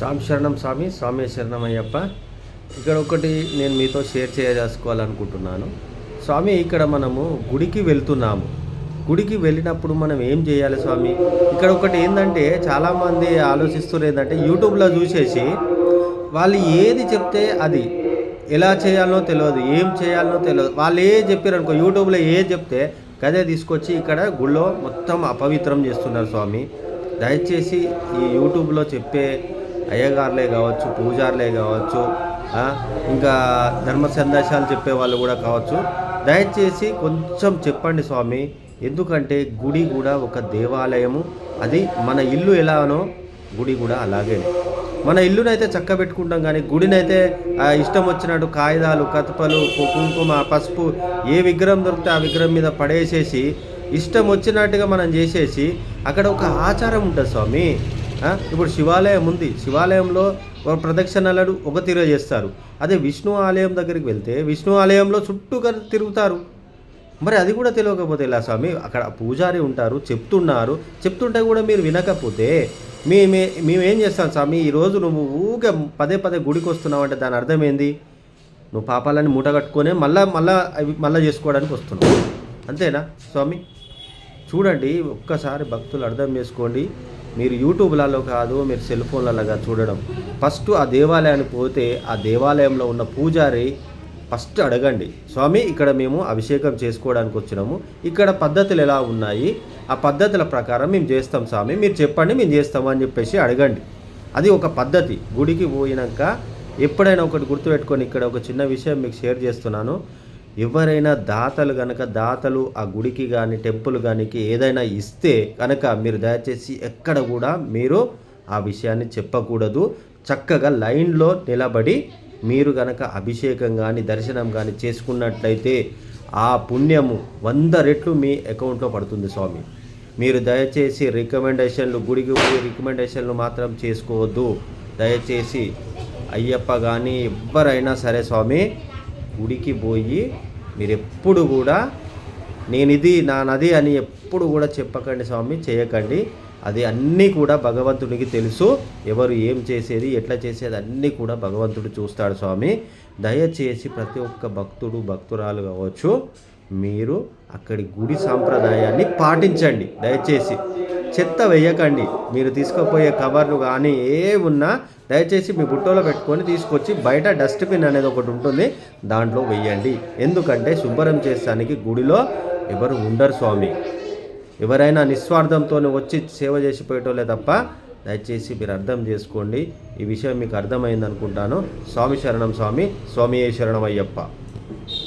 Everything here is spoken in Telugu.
స్వామి శరణం స్వామి స్వామి శరణం అయ్యప్ప ఇక్కడ ఒకటి నేను మీతో షేర్ చేయదలుచుకోవాలనుకుంటున్నాను. స్వామి ఇక్కడ మనము గుడికి వెళ్తున్నాము. గుడికి వెళ్ళినప్పుడు మనం ఏం చేయాలి స్వామి? ఇక్కడ ఒకటి ఏంటంటే చాలామంది ఆలోచిస్తున్నారు ఏంటంటే యూట్యూబ్లో చూసేసి వాళ్ళు ఏది చెప్తే అది. ఎలా చేయాలో తెలియదు ఏం చేయాలనో తెలియదు. వాళ్ళు ఏ చెప్పారు అనుకో యూట్యూబ్లో ఏ చెప్తే గదే తీసుకొచ్చి ఇక్కడ గుళ్ళో మొత్తం అపవిత్రం చేస్తున్నారు స్వామి. దయచేసి ఈ యూట్యూబ్లో చెప్పే అయ్యగారులే కావచ్చు పూజారులే కావచ్చు ఇంకా ధర్మ సందేశాలు చెప్పే వాళ్ళు కూడా కావచ్చు. దయచేసి కొంచెం చెప్పండి స్వామి ఎందుకంటే గుడి కూడా ఒక దేవాలయము. అది మన ఇల్లు ఎలానో గుడి కూడా అలాగే మన ఇల్లునైతే చక్క పెట్టుకుంటాం కానీ గుడినైతే ఇష్టం వచ్చినట్టు కాగితాలు కతపలు కు- కుంకుమ పసుపు ఏ విగ్రహం దొరికితే ఆ విగ్రహం మీద పడేసేసి ఇష్టం వచ్చినట్టుగా మనం చేసేసి అక్కడ ఒక ఆచారం ఉంటుంది స్వామి. ఇప్పుడు శివాలయం ఉంది. శివాలయంలో ఒక ప్రదక్షిణలు ఒక తీరు చేస్తారు. అదే విష్ణు ఆలయం దగ్గరికి వెళ్తే విష్ణు ఆలయంలో చుట్టూ తిరుగుతారు. మరి అది కూడా తెలియకపోతే ఇలా స్వామి? అక్కడ పూజారి ఉంటారు చెప్తున్నారు. చెప్తుంటే కూడా మీరు వినకపోతే మీ మేమేం చేస్తాం స్వామి? ఈరోజు నువ్వు ఊగే పదే పదే గుడికి వస్తున్నావు అంటే దాని అర్థం ఏంది? నువ్వు పాపాలని మూట కట్టుకొని మళ్ళా మళ్ళా అవి చేసుకోవడానికి వస్తున్నావు. అంతేనా స్వామి? చూడండి ఒక్కసారి భక్తులు అర్థం చేసుకోండి. మీరు యూట్యూబ్లలో కాదు మీరు సెల్ ఫోన్లలో చూడడం. ఫస్ట్ ఆ దేవాలయానికి పోతే ఆ దేవాలయంలో ఉన్న పూజారి ఫస్ట్ అడగండి స్వామి ఇక్కడ మేము అభిషేకం చేసుకోవడానికి వచ్చినాము. ఇక్కడ పద్ధతులు ఎలా ఉన్నాయి? ఆ పద్ధతుల ప్రకారం మేము చేస్తాం స్వామి. మీరు చెప్పండి మేము చేస్తాము అని చెప్పేసి అడగండి. అది ఒక పద్ధతి. గుడికి పోయినాక ఎప్పుడైనా ఒకటి గుర్తుపెట్టుకొని ఇక్కడ ఒక చిన్న విషయం మీకు షేర్ చేస్తున్నాను. ఎవరైనా దాతలు కనుక దాతలు ఆ గుడికి కానీ టెంపుల్ కానీకి ఏదైనా ఇస్తే కనుక మీరు దయచేసి ఎక్కడ కూడా మీరు ఆ విషయాన్ని చెప్పకూడదు. చక్కగా లైన్లో నిలబడి మీరు కనుక అభిషేకం కానీ దర్శనం కానీ చేసుకున్నట్లయితే ఆ పుణ్యము వంద రెట్లు మీ అకౌంట్లో పడుతుంది స్వామి. మీరు దయచేసి రికమెండేషన్లు గుడికి పోయి రికమెండేషన్లు మాత్రం చేసుకోవద్దు. దయచేసి అయ్యప్ప కానీ ఎవరైనా సరే స్వామి గుడికి పోయి మీరు ఎప్పుడు కూడా నేను ఇది నా నది అని ఎప్పుడు కూడా చెప్పకండి స్వామి చేయకండి. అది అన్నీ కూడా భగవంతుడికి తెలుసు. ఎవరు ఏం చేసేది ఎట్లా చేసేది అన్నీ కూడా భగవంతుడు చూస్తాడు స్వామి. దయచేసి ప్రతి ఒక్క భక్తుడు భక్తురాలు కావచ్చు మీరు అక్కడి గుడి సాంప్రదాయాన్ని పాటించండి. దయచేసి. చెత్త వేయకండి. మీరు తీసుకుపోయే కవర్లు కానీ ఏ ఉన్నా దయచేసి మీ బుట్టలో పెట్టుకొని తీసుకొచ్చి బయట డస్ట్బిన్ అనేది ఒకటి ఉంటుంది. దాంట్లో వెయ్యండి ఎందుకంటే శుభ్రం చేస్తానికి గుడిలో ఎవరు ఉండరు స్వామి. ఎవరైనా నిస్వార్థంతో వచ్చి సేవ చేసి పోయేటోళ్ళే తప్ప దయచేసి మీరు అర్థం చేసుకోండి. ఈ విషయం మీకు అర్థమైంది అనుకుంటాను స్వామి శరణం స్వామి. స్వామి శరణం అయ్యప్ప